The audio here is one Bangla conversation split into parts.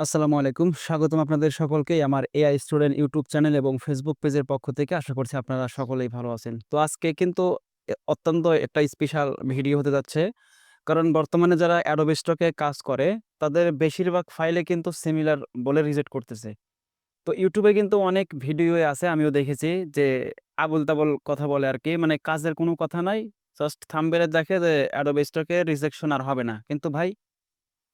আসসালামু আলাইকুম। স্বাগতম আপনাদের সকলকেই আমার এআই স্টুডেন্ট ইউটিউব চ্যানেল এবং ফেসবুক পেজের পক্ষ থেকে। আশা করছি আপনারা সকলেই ভালো আছেন। তো আজকে কিন্তু অত্যন্ত একটা স্পেশাল ভিডিও হতে যাচ্ছে। কারণ বর্তমানে যারা Stock কাজ করে, তাদের বেশিরভাগ ফাইলে কিন্তু সিমিলার বলে রিজেক্ট করতেছে। তো ইউটিউবে কিন্তু অনেক ভিডিও আছে আমিও দেখেছি যে আবোল-তাবোল কথা বলে আর কি মানে কাজের কোনো কথা নাই। জাস্ট থাম্বনেইল এ দেখে যে Stock রিজেকশন আর হবে না। কিন্তু ভাই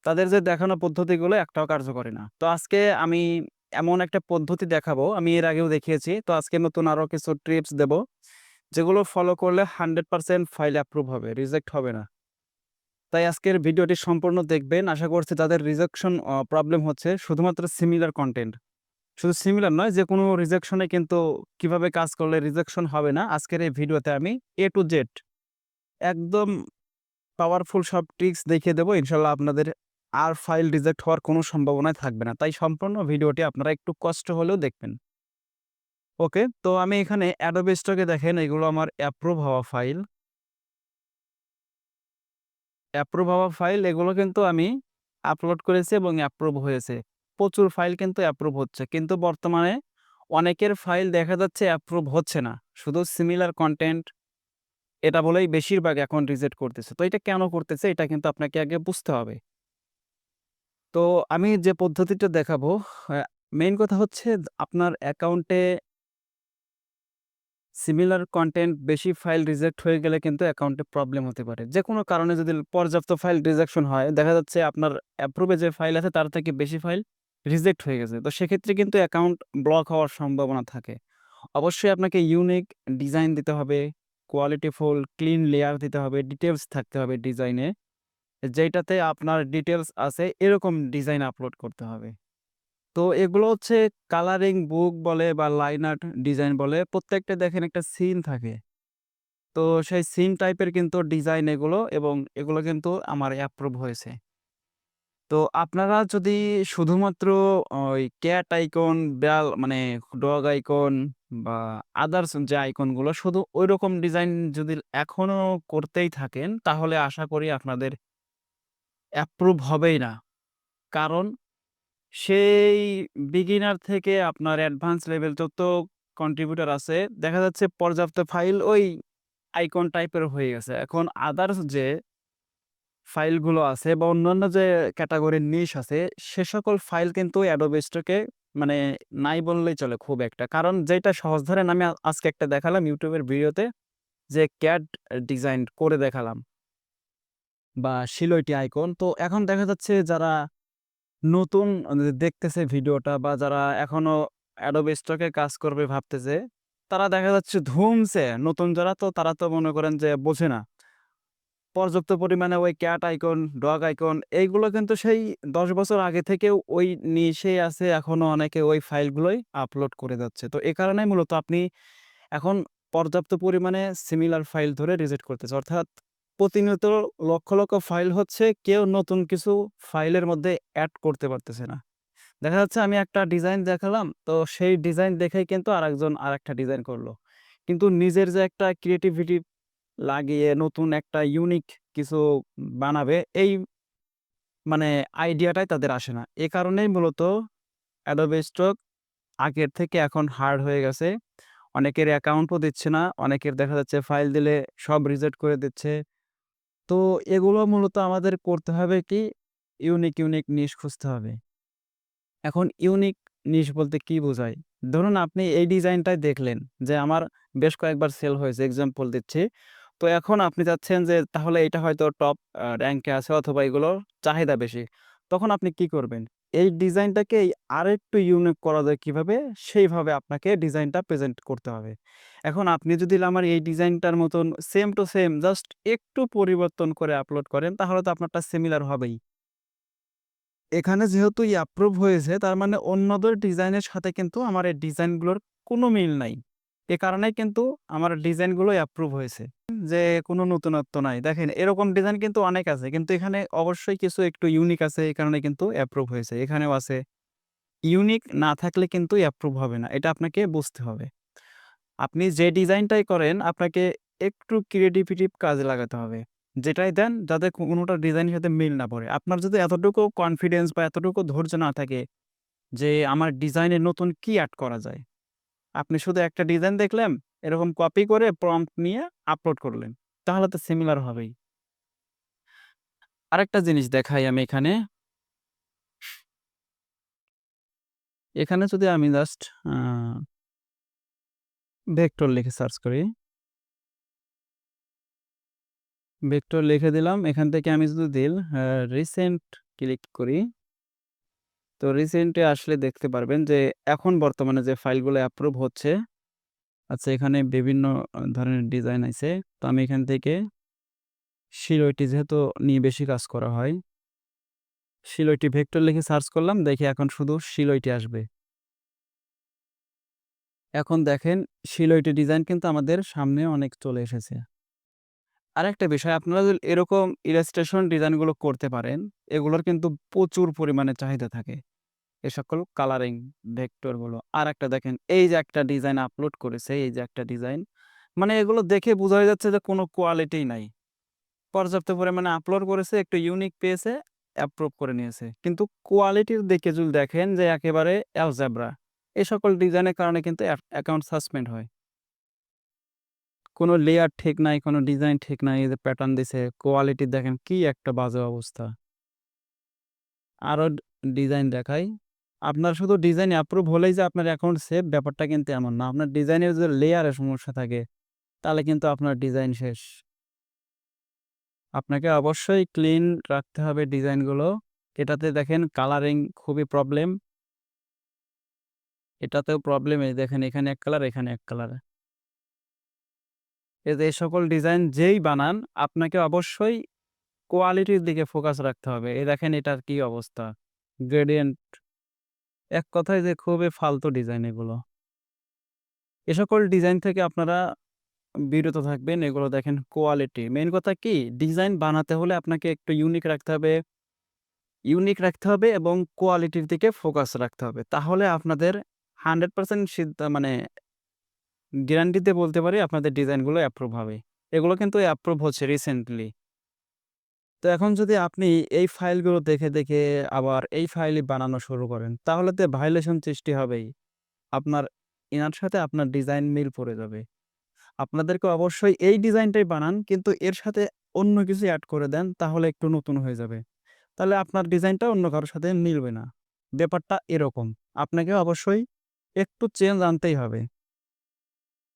তাদের যে দেখানো পদ্ধতিগুলো একটাও কার্যকরী না। তো আজকে আমি এমন একটা পদ্ধতি দেখাবো, আমি এর আগেও দেখিয়েছি। তো আজকে নতুন আরও কিছু ট্রিপস দেব। যেগুলো ফলো করলে 100% ফাইল অ্যাপ্রুভ হবে, রিজেক্ট হবে না। তাই আজকের ভিডিওটি সম্পূর্ণ দেখবেন। আশা করছি তাদের রিজেকশন প্রবলেম হচ্ছে শুধুমাত্র সিমিলার কন্টেন্ট শুধু সিমিলার নয়, যে কোনো রিজেকশনে কিন্তু কীভাবে কাজ করলে রিজেকশন হবে না, আজকের এই ভিডিওতে আমি এ টু জেড একদম পাওয়ারফুল সব ট্রিকস দেখিয়ে দেবো ইনশাআল্লাহ আপনাদের আর ফাইল রিজেক্ট হওয়ার কোনো সম্ভাবনাই থাকবে না। তাই সম্পূর্ণ ভিডিওটি আপনারা একটু কষ্ট হলেও দেখবেন। ওকে, তো আমি এখানে Stock দেখেন এগুলো আমার অ্যাপ্রুভ হওয়া ফাইল। অ্যাপ্রুভ হওয়া ফাইল এগুলো কিন্তু আমি আপলোড করেছি এবং অ্যাপ্রুভ হয়েছে। প্রচুর ফাইল কিন্তু অ্যাপ্রুভ হচ্ছে। কিন্তু বর্তমানে অনেকের ফাইল দেখা যাচ্ছে অ্যাপ্রুভ হচ্ছে না। শুধু সিমিলার কন্টেন্ট এটা বলেই বেশিরভাগ এখন রিজেক্ট করতেছে। তো এটা কেন করতেছে এটা কিন্তু আপনাকে আগে বুঝতে হবে। তো আমি যে পদ্ধতিটা দেখাবো, মেইন কথা হচ্ছে আপনার অ্যাকাউন্টে সিমিলার কন্টেন্ট বেশি ফাইল রিজেক্ট হয়ে গেলে কিন্তু অ্যাকাউন্টে প্রবলেম হতে পারে। যেকোনো কারণে যদি পর্যাপ্ত ফাইল রিজেকশন হয়, দেখা যাচ্ছে আপনার অ্যাপ্রুভে যে ফাইল আছে তার থেকে বেশি ফাইল রিজেক্ট হয়ে গেছে। তো সেক্ষেত্রে কিন্তু অ্যাকাউন্ট ব্লক হওয়ার সম্ভাবনা থাকে। অবশ্যই আপনাকে ইউনিক ডিজাইন দিতে হবে, কোয়ালিটিফুল ক্লিন লেয়ার দিতে হবে, ডিটেলস থাকতে হবে ডিজাইনে। যেইটাতে আপনার ডিটেলস আছে এরকম ডিজাইন আপলোড করতে হবে। তো এগুলো হচ্ছে কালারিং বুক বলে বা লাইন আর্ট ডিজাইন বলে প্রত্যেকটা দেখেন একটা সিন থাকে। তো সেই সিন টাইপের কিন্তু ডিজাইন এগুলো এবং এগুলো কিন্তু আমার অ্যাপ্রুভ হয়েছে। তো আপনারা যদি শুধুমাত্র ওই ক্যাট আইকন, বিড়াল মানে ডগ আইকন বা আদার্স যে আইকনগুলো শুধু ঐরকম ডিজাইন যদি এখনও করতেই থাকেন, তাহলে আশা করি আপনাদের অ্যাপ্রুভ হবেই না। কারণ সেই বিগিনার থেকে আপনার অ্যাডভান্স লেভেল যত কন্ট্রিবিউটর আছে, দেখা যাচ্ছে পর্যাপ্ত ফাইল ওই আইকন টাইপের হয়ে গেছে। এখন আদার্স যে ফাইলগুলো আছে বা অন্যান্য যে ক্যাটেগরির নিশ আছে, সে সকল ফাইল কিন্তু Stock মানে নাই বললেই চলে খুব একটা। কারণ যেটা সহজ ধরেন আমি আজকে একটা দেখালাম এর ভিডিওতে যে ক্যাট ডিজাইন করে দেখালাম। বা শিলইটি আইকন। তো এখন দেখা যাচ্ছে যারা নতুন দেখতেছে ভিডিওটা বা যারা এখনও Stock এ কাজ করবে ভাবতেছে, তারা দেখা যাচ্ছে ধুমসে নতুন যারা তো তারা তো মনে করেন যে বোঝে না। পর্যাপ্ত পরিমাণে ওই ক্যাট আইকন, ডগ আইকন এইগুলো কিন্তু সেই ১০ বছর আগে থেকেও ওই নিশেই আছে। এখনও অনেকে ওই ফাইলগুলোই আপলোড করে যাচ্ছে। তো এ কারণেই মূলত আপনি এখন পর্যাপ্ত পরিমাণে সিমিলার ফাইল ধরে রিজেক্ট করতেছে। অর্থাৎ প্রতিনিয়ত লক্ষ, লক্ষ ফাইল হচ্ছে, কেউ নতুন কিছু ফাইলের মধ্যে অ্যাড করতে পারতেছে না। দেখা যাচ্ছে আমি একটা ডিজাইন দেখালাম, তো সেই ডিজাইন দেখেই কিন্তু আরেকজন আর একটা ডিজাইন করল। কিন্তু নিজের যে একটা ক্রিয়েটিভিটি লাগিয়ে নতুন একটা ইউনিক কিছু বানাবে, এই মানে আইডিয়াটাই তাদের আসে না। এ কারণেই মূলত Adobe Stock আগের থেকে এখন হার্ড হয়ে গেছে। অনেকের অ্যাকাউন্টও দিচ্ছে না। অনেকের দেখা যাচ্ছে ফাইল দিলে সব রিজেক্ট করে দিচ্ছে। তো এগুলো মূলত আমাদের করতে হবে কি ইউনিক, ইউনিক নিশ খুঁজতে হবে। এখন ইউনিক নিশ বলতে কি বোঝায়? ধরুন আপনি এই ডিজাইনটাই দেখলেন যে আমার বেশ কয়েকবার সেল হয়েছে, এক্সাম্পল দিচ্ছি। তো এখন আপনি চাচ্ছেন যে তাহলে এটা হয়তো টপ র্যাঙ্কে আছে অথবা এগুলোর চাহিদা বেশি। তখন আপনি কি করবেন? এই ডিজাইনটাকেই আরেকটু ইউনিক করা যায় কীভাবে? সেইভাবে আপনাকে ডিজাইনটা প্রেজেন্ট করতে হবে। এখন আপনি যদি আমার এই ডিজাইনটার মতন সেম টু সেম জাস্ট একটু পরিবর্তন করে আপলোড করেন, তাহলে তো আপনারটা সিমিলার হবেই। এখানে যেহেতু অ্যাপ্রুভ হয়েছে তার মানে অন্যদের ডিজাইনের সাথে কিন্তু আমার এই ডিজাইনগুলোর কোনো মিল নাই। এ কারণেই কিন্তু আমার ডিজাইনগুলো অ্যাপ্রুভ হয়েছে। যে কোনো নতুনত্ব নাই। দেখেন, এরকম ডিজাইন কিন্তু অনেক আছে। কিন্তু এখানে অবশ্যই কিছু একটু ইউনিক আছে, এই কারণে কিন্তু অ্যাপ্রুভ হয়েছে। এখানেও আছে। ইউনিক না থাকলে কিন্তু অ্যাপ্রুভ হবে না। এটা আপনাকে বুঝতে হবে। আপনি যে ডিজাইনটাই করেন, আপনাকে একটু ক্রিয়েটিভিটি কাজে লাগাতে হবে। যেটাই দেন, যাতে কোনোটা ডিজাইনের সাথে মিল না পড়ে। আপনার যদি এতটুকু কনফিডেন্স বা এতটুকু ধৈর্য না থাকে, যে আমার ডিজাইনে নতুন কি এড করা যায়। আপনি শুধু একটা ডিজাইন দেখলেন, এরকম কপি করে প্রম্পট নিয়ে আপলোড করলেন। তাহলে তো সিমিলার হবেই। আরেকটা জিনিস দেখাই আমি এখানে। এখানে যদি আমি জাস্ট ভেক্টর লিখে সার্চ করি। ভেক্টর লিখে দিলাম। এখান থেকে আমি যদি দিল রিসেন্ট ক্লিক করি। তো রিসেন্টে আসলে দেখতে পারবেন যে, এখন বর্তমানে যে ফাইলগুলো অ্যাপ্রুভ হচ্ছে। আচ্ছা এখানে বিভিন্ন ধরনের ডিজাইন আছে। তো আমি এখান থেকে শিলইটি যেহেতু নিয়ে বেশি কাজ করা হয়। শিলইটি ভেক্টর লিখে সার্চ করলাম। দেখি এখন শুধু শিলইটি আসবে। এখন দেখেন শিলইটি ডিজাইন কিন্তু আমাদের সামনে অনেক চলে এসেছে। আরেকটা বিষয় আপনারা যদি এরকম ইলাস্ট্রেশন ডিজাইনগুলো করতে পারেন, এগুলোর কিন্তু প্রচুর পরিমাণে চাহিদা থাকে। এ সকল কালারিং ভেক্টরগুলো। আরেকটা দেখেন এই যে একটা ডিজাইন আপলোড করেছে, এই যে একটা ডিজাইন। মানে এগুলো দেখে বোঝাই যাচ্ছে যে কোনো কোয়ালিটি নাই। পর্যাপ্ত পরিমাণে আপলোড করেছে, একটু ইউনিক পেয়েছে, অ্যাপ্রুভ করে নিয়েছে। কিন্তু কোয়ালিটির দিকে যদি দেখেন যে একেবারে অ্যালজেব্রা। এ সকল ডিজাইনের কারণে কিন্তু অ্যা অ্যাকাউন্ট সাসপেন্ড হয়। কোনো লেয়ার ঠিক নাই, কোনো ডিজাইন ঠিক নাই। এই যে প্যাটার্ন দিছে, কোয়ালিটি দেখেন কি একটা বাজে অবস্থা। আরও ডিজাইন দেখাই। আপনার শুধু ডিজাইন অ্যাপ্রুভ হলেই যে আপনার অ্যাকাউন্ট সেভ ব্যাপারটা কিন্তু এমন না। আপনার ডিজাইনের যদি লেয়ারে সমস্যা থাকে, তাহলে কিন্তু আপনার ডিজাইন শেষ। আপনাকে অবশ্যই ক্লিন রাখতে হবে ডিজাইনগুলো। এটাতে দেখেন কালারিং খুবই প্রবলেম। এটাতেও প্রবলেম দেখেন এখানে এক কালার, এখানে এক কালার। এই যে সকল ডিজাইন যেই বানান, আপনাকে অবশ্যই কোয়ালিটির দিকে ফোকাস রাখতে হবে। এই দেখেন এটার কি অবস্থা। গ্রেডিয়েন্ট। এক কথায় যে খুবই ফালতু ডিজাইন এগুলো। এ সকল ডিজাইন থেকে আপনারা বিরত থাকবেন। এগুলো দেখেন কোয়ালিটি। মেইন কথা কি, ডিজাইন বানাতে হলে আপনাকে একটু ইউনিক রাখতে হবে। ইউনিক রাখতে হবে এবং কোয়ালিটির দিকে ফোকাস রাখতে হবে। তাহলে আপনাদের 100% সিদ্ধা মানে গ্যারান্টিতে বলতে পারি আপনাদের ডিজাইনগুলো অ্যাপ্রুভ হবে। এগুলো কিন্তু অ্যাপ্রুভ হচ্ছে রিসেন্টলি। তো এখন যদি আপনি এই ফাইলগুলো দেখে, দেখে আবার এই ফাইলই বানানো শুরু করেন, তাহলে তো ভায়োলেশন সৃষ্টি হবেই। আপনার এনার সাথে আপনার ডিজাইন মিল পড়ে যাবে। আপনাদেরকে অবশ্যই এই ডিজাইনটাই বানান কিন্তু এর সাথে অন্য কিছু অ্যাড করে দেন তাহলে একটু নতুন হয়ে যাবে। তাহলে আপনার ডিজাইনটা অন্য কারোর সাথে মিলবে না। ব্যাপারটা এরকম। আপনাকে অবশ্যই একটু চেঞ্জ আনতেই হবে।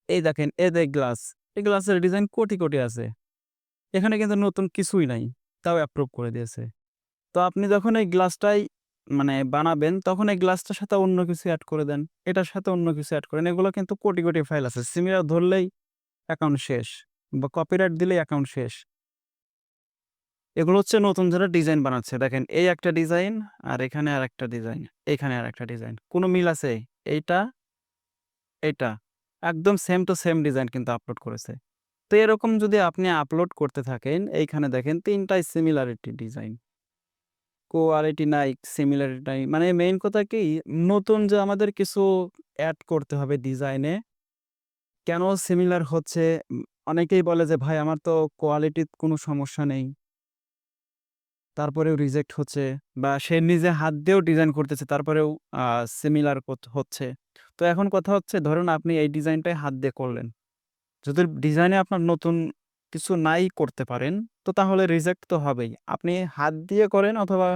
এই দেখেন এ যে গ্লাস। এই গ্লাসের ডিজাইন কোটি, কোটি আছে। এখানে কিন্তু নতুন কিছুই নাই। তাও অ্যাপ্রুভ করে দিয়েছে। তো আপনি যখন এই গ্লাসটাই মানে বানাবেন তখন এই গ্লাসটার সাথে অন্য কিছু অ্যাড করে দেন। এটার সাথে অন্য কিছু এড করেন। এগুলো কিন্তু কোটি, কোটি ফাইল আছে। সিমিলার ধরলেই অ্যাকাউন্ট শেষ বা কপিরাইট দিলেই অ্যাকাউন্ট শেষ। এগুলো হচ্ছে নতুন যারা ডিজাইন বানাচ্ছে। দেখেন এই একটা ডিজাইন আর এখানে আরেকটা ডিজাইন, এখানে আরেকটা ডিজাইন। কোনো মিল আছে? এইটা, এইটা। একদম সেম টু সেম ডিজাইন কিন্তু আপলোড করেছে। তো এরকম যদি আপনি আপলোড করতে থাকেন, এইখানে দেখেন তিনটাই সিমিলারিটি ডিজাইন। কোয়ালিটি নাই, সিমিলারিটি নাই। মানে মেইন কথা কি নতুন যে আমাদের কিছু অ্যাড করতে হবে ডিজাইনে। কেন সিমিলার হচ্ছে? অনেকেই বলে যে ভাই আমার তো কোয়ালিটির কোনো সমস্যা নেই। তারপরেও রিজেক্ট হচ্ছে বা সে নিজে হাত দিয়েও ডিজাইন করতেছে তারপরেও সিমিলার হচ্ছে। তো এখন কথা হচ্ছে ধরুন আপনি এই ডিজাইনটাই হাত দিয়ে করলেন। যদি ডিজাইনে আপনার নতুন কিছু নাই করতে পারেন, তো তাহলে রিজেক্ট তো হবেই। আপনি হাত দিয়ে করেন অথবা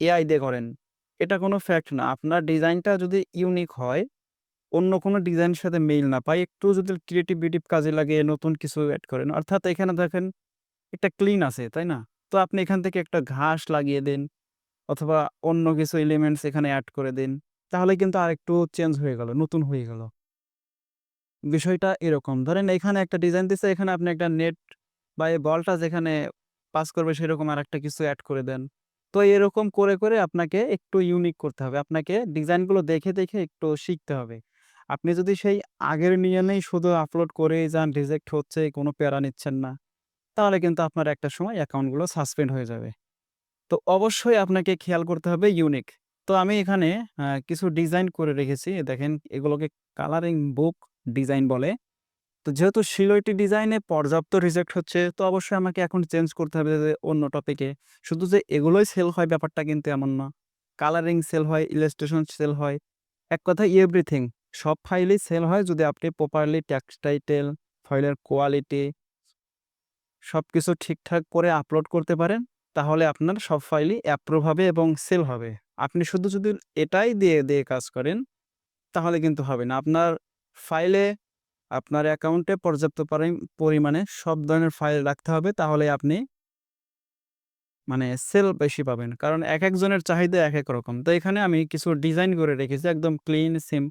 এআই দিয়ে করেন। এটা কোনো ফ্যাক্ট না। আপনার ডিজাইনটা যদি ইউনিক হয়, অন্য কোনো ডিজাইনের সাথে মিল না পায়, একটু যদি ক্রিয়েটিভিটি কাজে লাগিয়ে নতুন কিছু অ্যাড করেন। অর্থাৎ এখানে দেখেন একটা ক্লিন আছে, তাই না? তো আপনি এখান থেকে একটা ঘাস লাগিয়ে দেন অথবা অন্য কিছু এলিমেন্টস এখানে অ্যাড করে দিন। তাহলে কিন্তু আরেকটু চেঞ্জ হয়ে গেল, নতুন হয়ে গেল। বিষয়টা এরকম। ধরেন এখানে একটা ডিজাইন দিচ্ছে এখানে আপনি একটা নেট বা এই বলটা যেখানে পাস করবে সেরকম আরেকটা কিছু অ্যাড করে দেন। তো এরকম করে, করে আপনাকে একটু ইউনিক করতে হবে। আপনাকে ডিজাইনগুলো দেখে, দেখে একটু শিখতে হবে। আপনি যদি সেই আগের নিয়মেই শুধু আপলোড করেই যান, রিজেক্ট হচ্ছে, কোনো প্যারা নিচ্ছেন না, তাহলে কিন্তু আপনার একটা সময় অ্যাকাউন্টগুলো সাসপেন্ড হয়ে যাবে। তো অবশ্যই আপনাকে খেয়াল করতে হবে ইউনিক। তো আমি এখানে কিছু ডিজাইন করে রেখেছি। দেখেন এগুলোকে কালারিং বুক ডিজাইন বলে। তো যেহেতু সিলোইটি ডিজাইনে পর্যাপ্ত রিজেক্ট হচ্ছে তো অবশ্যই আমাকে এখন চেঞ্জ করতে হবে যে অন্য টপিকে। শুধু যে এগুলোই সেল হয় ব্যাপারটা কিন্তু এমন না। কালারিং সেল হয়, ইলাস্ট্রেশন সেল হয়। এক কথায় এভরিথিং সব ফাইলই সেল হয় যদি আপনি প্রপারলি টেক্সট টাইটেল, ফাইলের কোয়ালিটি সবকিছু ঠিকঠাক করে আপলোড করতে পারেন, তাহলে আপনার সব ফাইলই অ্যাপ্রুভ হবে এবং সেল হবে। আপনি শুধু যদি এটাই দিয়ে, দিয়ে কাজ করেন, তাহলে কিন্তু হবে না। আপনার ফাইলে আপনার অ্যাকাউন্টে পর্যাপ্ত পারিম পরিমাণে সব ধরনের ফাইল রাখতে হবে, তাহলে আপনি মানে সেল বেশি পাবেন। কারণ এক একজনের চাহিদা এক এক রকম। তো এখানে আমি কিছু ডিজাইন করে রেখেছি একদম ক্লিন সিম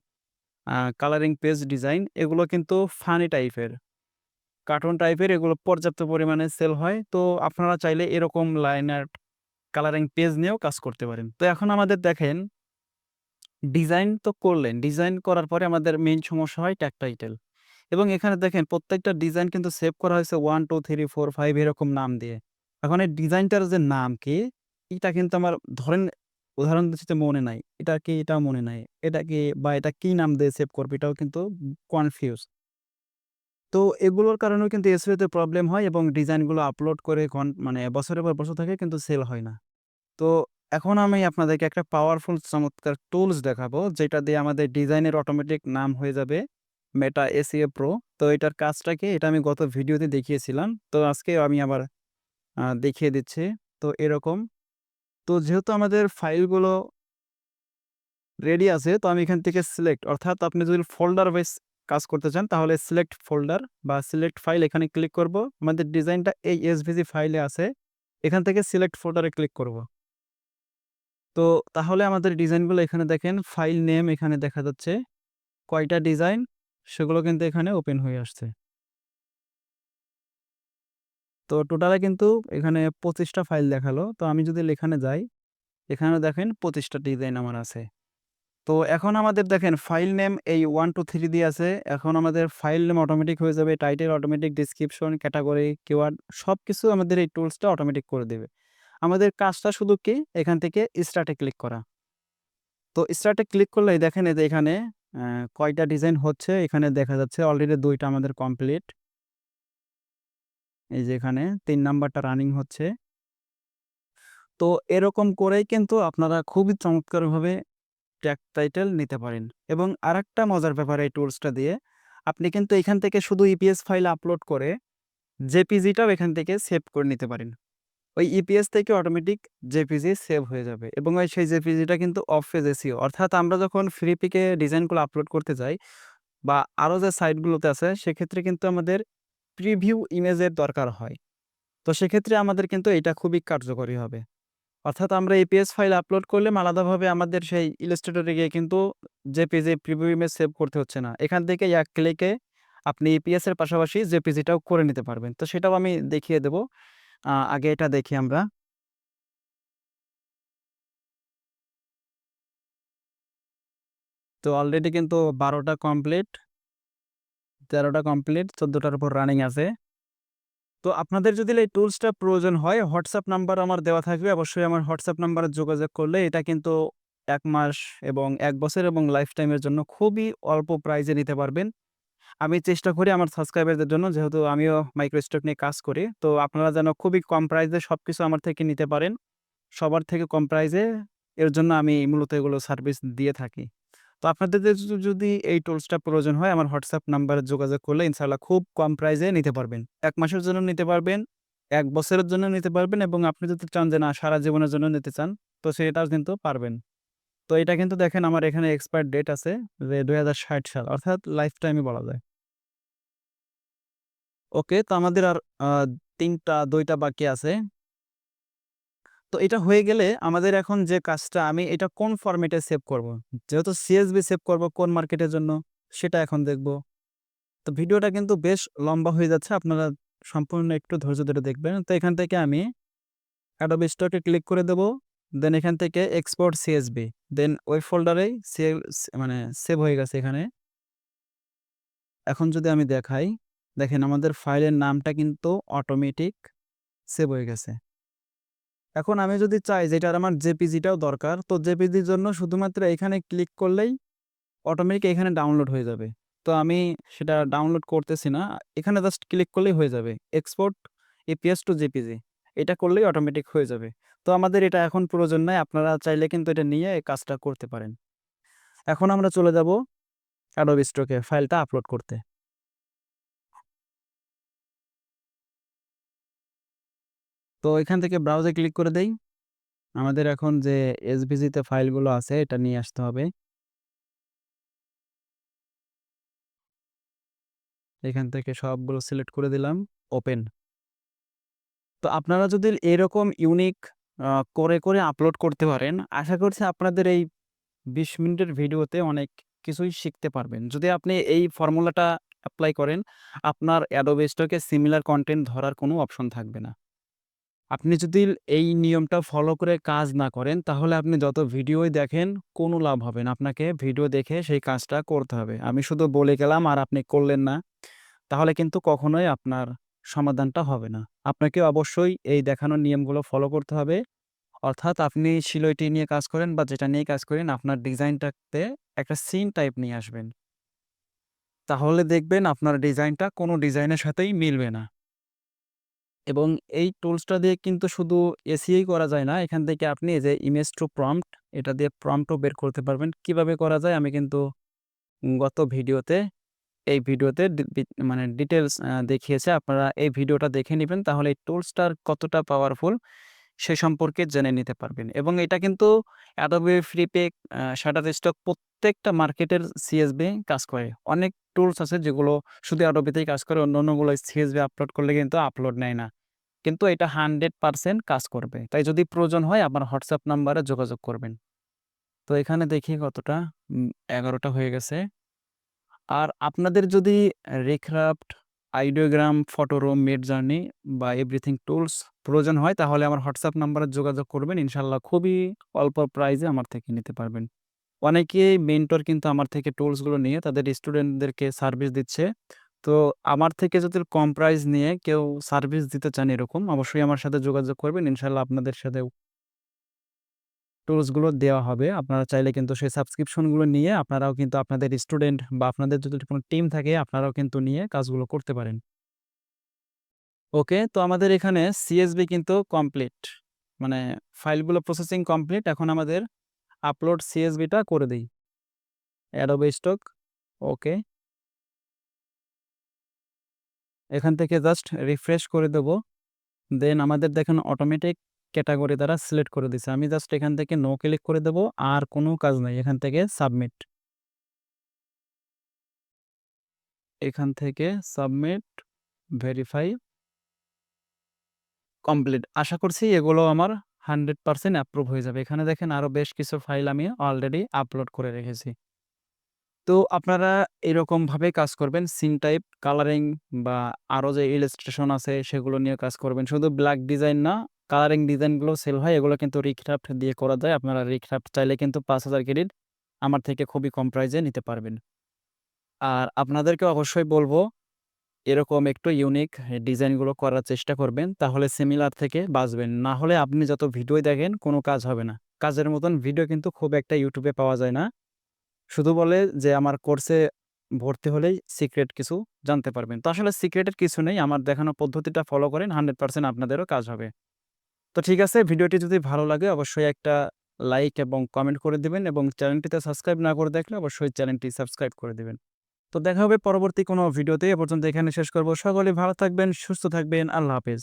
কালারিং পেজ ডিজাইন। এগুলো কিন্তু ফানি টাইপের। কার্টুন টাইপের এগুলো পর্যাপ্ত পরিমাণে সেল হয়। তো আপনারা চাইলে এরকম লাইন আর্ট, কালারিং পেজ নিয়েও কাজ করতে পারেন। তো এখন আমাদের দেখেন ডিজাইন তো করলেন। ডিজাইন করার পরে আমাদের মেইন সমস্যা হয় ট্যাগ টাইটেল। এবং এখানে দেখেন প্রত্যেকটা ডিজাইন কিন্তু সেভ করা হয়েছে 1, 2, 3, 4, 5 এরকম নাম দিয়ে। এখন এই ডিজাইনটার যে নাম কি, এটা কিন্তু আমার ধরেন উদাহরণ দিচ্ছি মনে নাই। এটা কি এটাও মনে নাই। এটা কি বা এটা কি নাম দিয়ে সেভ করবে এটাও কিন্তু কনফিউজ। তো এগুলোর কারণেও কিন্তু SEO তে প্রবলেম হয় এবং ডিজাইনগুলো আপলোড করে ঘন মানে বছরের পর বছর থাকে কিন্তু সেল হয় না। তো এখন আমি আপনাদেরকে একটা পাওয়ারফুল চমৎকার টুলস দেখাবো যেটা দিয়ে আমাদের ডিজাইনের অটোমেটিক নাম হয়ে যাবে মেটা SEO প্রো তো এটার কাজটাকে এটা আমি গত ভিডিওতে দেখিয়েছিলাম। তো আজকে আমি আবার দেখিয়ে দিচ্ছি। তো এরকম। তো যেহেতু আমাদের ফাইলগুলো রেডি আছে, তো আমি এখান থেকে সিলেক্ট অর্থাৎ আপনি যদি ফোল্ডার ওয়াইজ কাজ করতে চান তাহলে সিলেক্ট ফোল্ডার বা সিলেক্ট ফাইল এখানে ক্লিক করব। আমাদের ডিজাইনটা এই SVG ফাইলে আছে। এখান থেকে সিলেক্ট ফোল্ডারে ক্লিক করব। তো তাহলে আমাদের ডিজাইনগুলো এখানে দেখেন ফাইল নেম এখানে দেখা যাচ্ছে। কয়টা ডিজাইন সেগুলো কিন্তু এখানে ওপেন হয়ে আসছে। তো টোটালে কিন্তু এখানে পঁচিশটা ফাইল দেখাল। তো আমি যদি এখানে যাই, এখানে দেখেন পঁচিশটা ডিজাইন আমার আছে। তো এখন আমাদের দেখেন ফাইল নেম এই 1, 2, 3 দিয়ে আছে। এখন আমাদের ফাইল নেম অটোমেটিক হয়ে যাবে। Title automatic, description, category, keyword সব কিছু আমাদের এই টুলসটা অটোমেটিক করে দেবে। আমাদের কাজটা শুধু কি এখান থেকে স্টার্ট ক্লিক করা। তো স্টার্টে ক্লিক করলেই দেখেন এই যে এখানে কয়টা ডিজাইন হচ্ছে এখানে দেখা যাচ্ছে অলরেডি দুইটা আমাদের কমপ্লিট। এই যে এখানে তিন নাম্বারটা রানিং হচ্ছে। তো এরকম করেই কিন্তু আপনারা খুবই চমৎকারভাবে ট্যাগ টাইটেল নিতে পারেন। এবং আরেকটা মজার ব্যাপার এই টুলসটা দিয়ে, আপনি কিন্তু এখান থেকে শুধু ইপিএস ফাইল আপলোড করে জেপিজিটাও এখান থেকে সেভ করে নিতে পারেন। ওই ইপিএস থেকে অটোমেটিক জেপিজি সেভ হয়ে যাবে এবং ওই সেই জেপিজিটা কিন্তু অফ পেজ এসইও অর্থাৎ আমরা যখন ফ্রি পিকে ডিজাইনগুলো আপলোড করতে যাই বা আরও যে সাইটগুলোতে আছে সেক্ষেত্রে কিন্তু আমাদের প্রিভিউ ইমেজের দরকার হয়। তো সেক্ষেত্রে আমাদের কিন্তু এটা খুবই কার্যকরী হবে। অর্থাৎ আমরা এপিএস ফাইল আপলোড করলে আলাদাভাবে আমাদের সেই ইলাস্ট্রেটরে গিয়ে কিন্তু জেপিজি প্রিভিউ ইমেজ সেভ করতে হচ্ছে না। এখান থেকে এক ক্লিকে আপনি ইপিএস এর পাশাপাশি জেপিজিটাও করে নিতে পারবেন। তো সেটাও আমি দেখিয়ে দেব। আগে এটা দেখি আমরা। তো অলরেডি কিন্তু বারোটা কমপ্লিট। তেরোটা কমপ্লিট, চোদ্দোটার উপর রানিং আছে। তো আপনাদের যদি এই টুলসটা প্রয়োজন হয় হোয়াটসঅ্যাপ নাম্বার আমার দেওয়া থাকবে। অবশ্যই আমার হোয়াটসঅ্যাপ নাম্বারে যোগাযোগ করলে এটা কিন্তু এক মাস এবং এক বছর এবং লাইফ টাইমের জন্য খুবই অল্প প্রাইজে নিতে পারবেন। আমি চেষ্টা করি আমার সাবস্ক্রাইবারদের জন্য, যেহেতু আমিও মাইক্রোস্টক নিয়ে কাজ করি। তো আপনারা যেন খুবই কম প্রাইসে সবকিছু আমার থেকে নিতে পারেন। সবার থেকে কম প্রাইসে এর জন্য আমি মূলত এগুলো সার্ভিস দিয়ে থাকি। তো আপনাদের যদি এই টুলসটা প্রয়োজন হয় আমার হোয়াটসঅ্যাপ নাম্বারে যোগাযোগ করলে ইনশাআল্লাহ খুব কম প্রাইসে নিতে পারবেন। এক মাসের জন্য নিতে পারবেন, এক বছরের জন্য নিতে পারবেন এবং আপনি যদি চান যে না সারা জীবনের জন্য নিতে চান তো সেটাও কিন্তু পারবেন। তো এটা কিন্তু দেখেন আমার এখানে এক্সপায়ার ডেট আছে যে ২০৬০ সাল অর্থাৎ লাইফ টাইমই বলা যায়। ওকে তো আমাদের আর আ ৩ টা ২ টা বাকি আছে। তো এটা হয়ে গেলে আমাদের এখন যে কাজটা আমি এটা কোন ফরম্যাটে সেভ করব। যেহেতু সিএসবি সেভ করব কোন মার্কেটের জন্য সেটা এখন দেখব। তো ভিডিওটা কিন্তু বেশ লম্বা হয়ে যাচ্ছে। আপনারা সম্পূর্ণ একটু ধৈর্য ধরে দেখবেন। তো এখান থেকে আমি Stock এ ক্লিক করে দেব। দেন এখান থেকে এক্সপোর্ট সিএসভি। দেন ওই ফোল্ডারেই সেভ মানে সেভ হয়ে গেছে এখানে। এখন যদি আমি দেখাই, দেখেন আমাদের ফাইলের নামটা কিন্তু অটোমেটিক সেভ হয়ে গেছে। এখন আমি যদি চাই যে এটার আমার জেপিজিটাও দরকার, তো জেপিজির জন্য শুধুমাত্র এখানে ক্লিক করলেই অটোমেটিক এখানে ডাউনলোড হয়ে যাবে। তো আমি সেটা ডাউনলোড করতেছি না। এখানে জাস্ট ক্লিক করলেই হয়ে যাবে। এক্সপোর্ট ইপিএস টু জেপিজি, এটা করলেই অটোমেটিক হয়ে যাবে। তো আমাদের এটা এখন প্রয়োজন নাই। আপনারা চাইলে কিন্তু এটা নিয়ে কাজটা করতে পারেন। এখন আমরা চলে যাব Stock এ ফাইলটা আপলোড করতে। তো এখান থেকে ব্রাউজে ক্লিক করে দেই। আমাদের এখন যে এসভিজি তে ফাইলগুলো আছে এটা নিয়ে আসতে হবে। এখান থেকে সবগুলো সিলেক্ট করে দিলাম, ওপেন। তো আপনারা যদি এরকম ইউনিক করে, করে আপলোড করতে পারেন, আশা করছি আপনাদের এই ২০ মিনিটের ভিডিওতে অনেক কিছুই শিখতে পারবেন। যদি আপনি এই ফর্মুলাটা অ্যাপ্লাই করেন, আপনার Stock সিমিলার কন্টেন্ট ধরার কোনো অপশন থাকবে না। আপনি যদি এই নিয়মটা ফলো করে কাজ না করেন, তাহলে আপনি যত ভিডিওই দেখেন কোনো লাভ হবে না। আপনাকে ভিডিও দেখে সেই কাজটা করতে হবে। আমি শুধু বলে গেলাম আর আপনি করলেন না, তাহলে কিন্তু কখনোই আপনার সমাধানটা হবে না। আপনাকে অবশ্যই এই দেখানো নিয়মগুলো ফলো করতে হবে। অর্থাৎ আপনি সিলইটি নিয়ে কাজ করেন বা যেটা নিয়ে কাজ করেন, আপনার ডিজাইনটাতে একটা সিন টাইপ নিয়ে আসবেন। তাহলে দেখবেন আপনার ডিজাইনটা কোনো ডিজাইনের সাথেই মিলবে না। এবং এই টুলসটা দিয়ে কিন্তু শুধু এসইই করা যায় না। এখান থেকে আপনি যে ইমেজ টু প্রম্পট এটা দিয়ে প্রম্পটও বের করতে পারবেন। কীভাবে করা যায় আমি কিন্তু গত ভিডিওতে এই ভিডিওতে মানে ডিটেলস দেখিয়েছি। আপনারা এই ভিডিওটা দেখে নিবেন তাহলে এই টুলসটার কতটা পাওয়ারফুল সে সম্পর্কে জেনে নিতে পারবেন। এবং এটা কিন্তু Adobe Freepik, আ স্টক প্রত্যেকটা মার্কেটের সিএসবি কাজ করে। অনেক টুলস আছে যেগুলো শুধু Adobe তেই কাজ করে। অন্য অন্যগুলো সিএসবি আপলোড করলে কিন্তু আপলোড নেয় না। কিন্তু এটা 100% কাজ করবে। তাই যদি প্রয়োজন হয় আমার হোয়াটসঅ্যাপ নাম্বারে যোগাযোগ করবেন। তো এখানে দেখি কতটা এগারোটা হয়ে গেছে। আর আপনাদের যদি রিক্রাফট, আইডিওগ্রাম, ফটোরুম, মিডজার্নি বা এভরিথিং টুলস প্রয়োজন হয় তাহলে আমার হোয়াটসঅ্যাপ নাম্বারে যোগাযোগ করবেন। ইনশাল্লাহ খুবই অল্প প্রাইজে আমার থেকে নিতে পারবেন। অনেকেই মেন্টর কিন্তু আমার থেকে টুলসগুলো নিয়ে তাদের স্টুডেন্টদেরকে সার্ভিস দিচ্ছে। তো আমার থেকে যদি কম প্রাইস নিয়ে কেউ সার্ভিস দিতে চান এরকম অবশ্যই আমার সাথে যোগাযোগ করবেন। ইনশাল্লাহ আপনাদের সাথেও টুলসগুলো দেওয়া হবে। আপনারা চাইলে কিন্তু সেই সাবস্ক্রিপশনগুলো নিয়ে আপনারাও কিন্তু আপনাদের স্টুডেন্ট বা আপনাদের যদি কোনো টিম থাকে আপনারাও কিন্তু নিয়ে কাজগুলো করতে পারেন। ওকে, তো আমাদের এখানে সিএসবি কিন্তু কমপ্লিট। মানে ফাইলগুলো প্রসেসিং কমপ্লিট। এখন আমাদের আপলোড CSV টা করে দেই। Adobe Stock ওকে। এখান থেকে জাস্ট রিফ্রেশ করে দেব। দেন আমাদের দেখেন অটোমেটিক ক্যাটাগরি দ্বারা সিলেক্ট করে দিছে। আমি জাস্ট এখান থেকে নো ক্লিক করে দেব। আর কোনো কাজ নাই। এখান থেকে সাবমিট। এখান থেকে সাবমিট, ভেরিফাই কমপ্লিট। আশা করছি এগুলো আমার 100% অ্যাপ্রুভ হয়ে যাবে। এখানে দেখেন আরও বেশ কিছু ফাইল আমি অলরেডি আপলোড করে রেখেছি। তো আপনারা এরকমভাবে কাজ করবেন। সিন টাইপ, কালারিং বা আরও যে ইলাস্ট্রেশন আছে সেগুলো নিয়ে কাজ করবেন। শুধু ব্ল্যাক ডিজাইন না, কালারিং ডিজাইনগুলো সেল হয়। এগুলো কিন্তু রিক্রাফট দিয়ে করা যায়। আপনারা রিক্রাফট চাইলে কিন্তু ৫০০০ ক্রেডিট আমার থেকে খুবই কম প্রাইজে নিতে পারবেন। আর আপনাদেরকে অবশ্যই বলব এরকম একটু ইউনিক ডিজাইনগুলো করার চেষ্টা করবেন। তাহলে সিমিলার থেকে বাঁচবেন। না হলে আপনি যত ভিডিও দেখেন কোনো কাজ হবে না। কাজের মতন ভিডিও কিন্তু খুব একটা ইউটিউবে পাওয়া যায় না। শুধু বলে যে আমার কোর্সে ভর্তি হলেই সিক্রেট কিছু জানতে পারবেন। তো আসলে সিক্রেটের কিছু নেই। আমার দেখানো পদ্ধতিটা ফলো করেন 100% আপনাদেরও কাজ হবে। তো ঠিক আছে ভিডিওটি যদি ভালো লাগে অবশ্যই একটা লাইক এবং কমেন্ট করে দিবেন এবং চ্যানেলটিতে সাবস্ক্রাইব না করে দেখলে অবশ্যই চ্যানেলটি সাবস্ক্রাইব করে দিবেন। তো দেখা হবে পরবর্তী কোনো ভিডিওতে। এ পর্যন্ত এখানে শেষ করব। সকলে ভালো থাকবেন, সুস্থ থাকবেন। আল্লাহ হাফেজ।